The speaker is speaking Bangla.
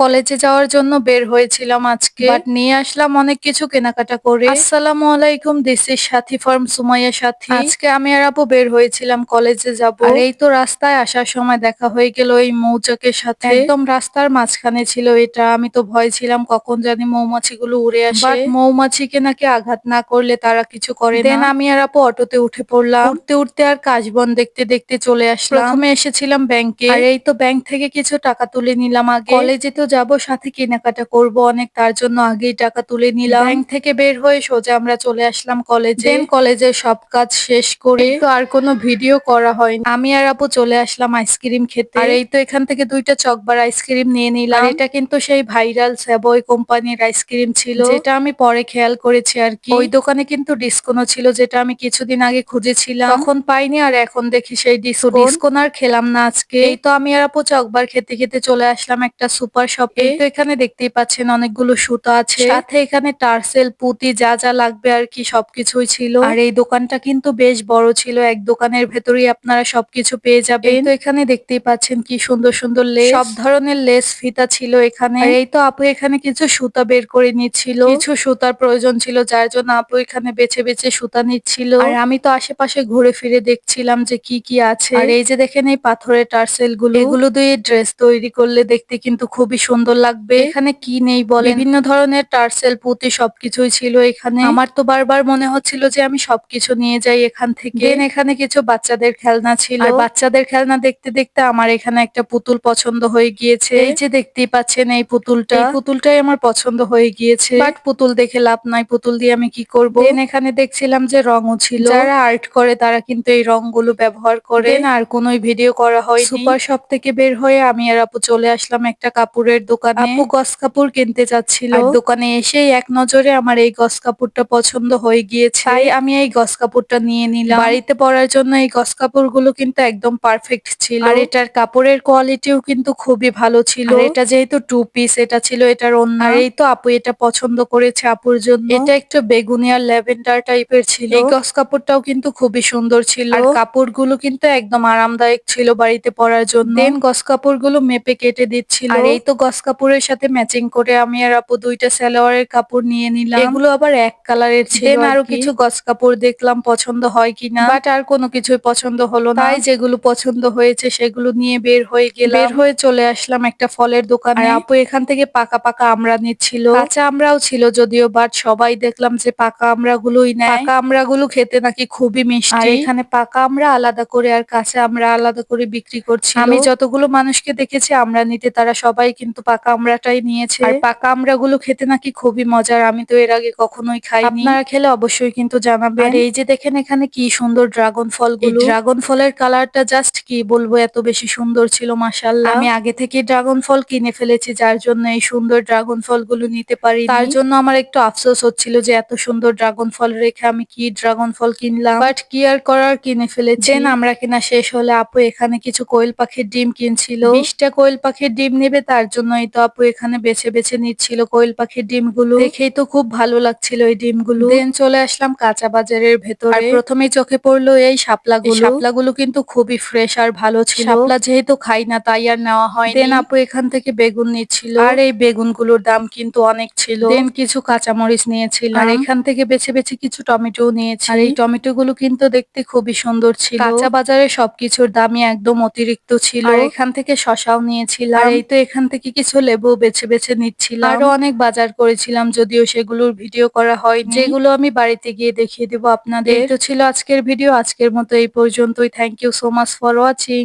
কলেজে যাওয়ার জন্য বের হয়েছিলাম আজকে। বাট নিয়ে আসলাম অনেক কিছু কেনাকাটা করে। আসসালামু আলাইকুম this is Sathi from Sumaiya Sathi. আজকে আমি আর আপু বের হয়েছিলাম কলেজে যাব। আর এই তো রাস্তায় আসার সময় দেখা হয়ে গেল এই মৌচাকের সাথে। একদম রাস্তার মাঝখানে ছিল এটা আমি তো ভয় ছিলাম কখন জানি মৌমাছিগুলো উড়ে আসে। বাট মৌমাছিকে নাকি আঘাত না করলে তারা কিছু করে দেন আমি আর আপু অটোতে উঠে পড়লাম। উঠতে উঠতে আর কাশবন দেখতে দেখতে চলে আসলাম। প্রথমে এসেছিলাম ব্যাংকে আর এই তো ব্যাংক থেকে কিছু টাকা তুলে নিলাম আগে। কলেজে তো যাব সাথে কেনাকাটা করব অনেক তার জন্য আগেই টাকা তুলে নিলাম। ব্যাংক থেকে বের হয়ে সোজা আমরা চলে আসলাম কলেজে। কলেজের সব কাজ শেষ করে তো আর কোনো ভিডিও করা হয়নি। আমি আর আপু চলে আসলাম আইসক্রিম খেতে। আর এই তো এখান থেকে দুইটা চকবার আইসক্রিম নিয়ে নিলাম। এটা কিন্তু সেই ভাইরাল স্যাবয় কোম্পানির আইসক্রিম ছিল। যেটা আমি পরে খেয়াল করেছি আর কি। ওই দোকানে কিন্তু ডিসকোনো ছিল যেটা আমি কিছুদিন আগে খুঁজেছিলাম। তখন পাইনি আর এখন দেখি সেই ডিসকো ডিসকোন আর খেলাম না আজকে। এই তো আমি আর আপু চকবার খেতে খেতে চলে আসলাম একটা সুপার শপে তো এখানে দেখতেই পাচ্ছেন অনেকগুলো সুতো আছে। সাথে এখানে টার্সেল পুঁতি যা যা লাগবে আর কি সবকিছুই ছিল। আর এই দোকানটা কিন্তু বেশ বড় ছিল এক দোকানের ভেতরেই আপনারা সবকিছু পেয়ে যাবেন। তো এখানে দেখতেই পাচ্ছেন কি সুন্দর সুন্দর লেস সব ধরনের লেস ফিতা ছিল এখানে। এই তো আপু এখানে কিছু সুতা বের করে নিচ্ছিল। কিছু সুতার প্রয়োজন ছিল যার জন্য আপু এখানে বেছে বেছে সুতা নিচ্ছিল। আর আমি তো আশেপাশে ঘুরে ফিরে দেখছিলাম যে কি কি আছে। আর এই যে দেখেন এই পাথরের টার্সেলগুলো এগুলো দিয়ে ড্রেস তৈরি করলে দেখতে কিন্তু খুবই সুন্দর লাগবে। এখানে কি নেই বলে বিভিন্ন ধরনের টার্সেল পুঁতি সবকিছুই ছিল এখানে। আমার তো বারবার মনে হচ্ছিল যে আমি সবকিছু নিয়ে যাই এখান থেকে। এখানে কিছু বাচ্চাদের খেলনা ছিল। আর বাচ্চাদের খেলনা দেখতে দেখতে আমার এখানে একটা পুতুল পছন্দ হয়ে গিয়েছে। এই যে দেখতেই পাচ্ছেন এই পুতুলটা। এই পুতুলটাই আমার পছন্দ হয়ে গিয়েছে। বাট পুতুল দেখে লাভ নাই পুতুল দিয়ে আমি কি করব? দেন এখানে দেখছিলাম যে রঙও ছিল। যারা আর্ট করে তারা কিন্তু এই রংগুলো ব্যবহার করে। আর কোনো ভিডিও করা হয় সুপার শপ থেকে বের হয়ে আমি আর আপু চলে আসলাম একটা কাপড়ের দোকানে আপু গস কাপড় কিনতে যাচ্ছিল। দোকানে এসেই এক নজরে আমার এই গস কাপড়টা পছন্দ হয়ে গিয়েছে। তাই আমি এই গস কাপড়টা নিয়ে নিলাম। বাড়িতে পরার জন্য এই গস কাপড়গুলো কিন্তু একদম পারফেক্ট ছিল। আর এটার কাপড়ের কোয়ালিটিও কিন্তু খুবই ভালো ছিল। এটা যেহেতু টু পিস এটা ছিল এটার অন্য। আর এই তো আপু এটা পছন্দ করেছে আপুর জন্য। এটা একটু বেগুনি আর ল্যাভেন্ডার টাইপের ছিল। এই গস কাপড়টাও কিন্তু খুবই সুন্দর ছিল। আর কাপড়গুলো কিন্তু একদম আরামদায়ক ছিল বাড়িতে পরার জন্য। দেন গস কাপড়গুলো মেপে কেটে দিচ্ছিল। আর এই তো গস কাপড়ের সাথে ম্যাচিং করে আমি আর আপু দুইটা সালোয়ারের কাপড় নিয়ে নিলাম। এগুলো আবার এক কালারের ছিল আরও কিছু গস কাপড় দেখলাম পছন্দ হয় কিনা। বাট আর কোনো কিছুই পছন্দ হলো না। তাই যেগুলো পছন্দ হয়েছে সেগুলো নিয়ে বের হয়ে গেলাম। বের হয়ে চলে আসলাম একটা ফলের দোকানে। আর আপু এখান থেকে পাকা পাকা আমড়া নিচ্ছিল। কাঁচা আমরাও ছিল যদিও বাট সবাই দেখলাম যে পাকা আমড়া গুলোই নেয়। পাকা আমড়া গুলো খেতে নাকি খুবই মিষ্টি। আর এখানে পাকা আমরা আলাদা করে আর কাঁচা আমরা আলাদা করে বিক্রি করছি আমি যতগুলো মানুষকে দেখেছি আমরা নিতে তারা সবাই কিন্তু পাকা আমড়াটাই নিয়েছে। আর পাকা আমড়া গুলো খেতে নাকি খুবই মজার আমি তো এর আগে কখনোই খাইনি। আপনারা খেলে অবশ্যই কিন্তু জানাবেন। আর এই যে দেখেন এখানে কি সুন্দর ড্রাগন ফলগুলো। ড্রাগন ফলের কালারটা জাস্ট কি বলব এত বেশি সুন্দর ছিল মাসাল্লাহ আমি আগে থেকে ড্রাগন ফল কিনে ফেলেছি যার জন্য এই সুন্দর ড্রাগন ফলগুলো নিতে পারি তার জন্য আমার একটু আফসোস হচ্ছিল যে এত সুন্দর ড্রাগন ফল রেখে আমি কি ড্রাগন ফল কিনলাম। বাট কি আর করার কিনে ফেলেছি। দেন আমরা কিনা শেষ হলে আপু এখানে কিছু কোয়েল পাখির ডিম কিনছিল। বিশটা কোয়েল পাখির ডিম নেবে তার জন্যই তো আপু এখানে বেছে বেছে নিচ্ছিল কোয়েল পাখির ডিমগুলো। দেখেই তো খুব ভালো লাগছিল এই ডিমগুলো। দেন চলে আসলাম কাঁচা বাজারের ভেতরে। প্রথমেই চোখে পড়ল এই শাপলাগুলো। শাপলাগুলো কিন্তু খুবই ফ্রেশ আর ভালো ছিল। শাপলা যেহেতু খাই না, তাই আর নেওয়া হয় দেন আপু এখান থেকে বেগুন নিচ্ছিল। আর এই বেগুনগুলোর দাম কিন্তু অনেক ছিল। দেন কিছু কাঁচামরিচ নিয়েছিল আর এখান থেকে বেছে বেছে কিছু টমেটো নিয়েছি। আর এই টমেটো গুলো কিন্তু দেখতে খুবই সুন্দর ছিল। কাঁচা বাজারে সবকিছুর দামই একদম অতিরিক্ত ছিল। আর এখান থেকে শশাও নিয়েছিলাম। আর এই তো এখান থেকে কিছু লেবু বেছে বেছে নিচ্ছিলাম। আরও অনেক বাজার করেছিলাম যদিও সেগুলোর ভিডিও করা হয় যেগুলো আমি বাড়িতে গিয়ে দেখিয়ে দেবো আপনাদের। তো ছিল আজকের ভিডিও আজকের মতো এই পর্যন্তই। Thank you so much for watching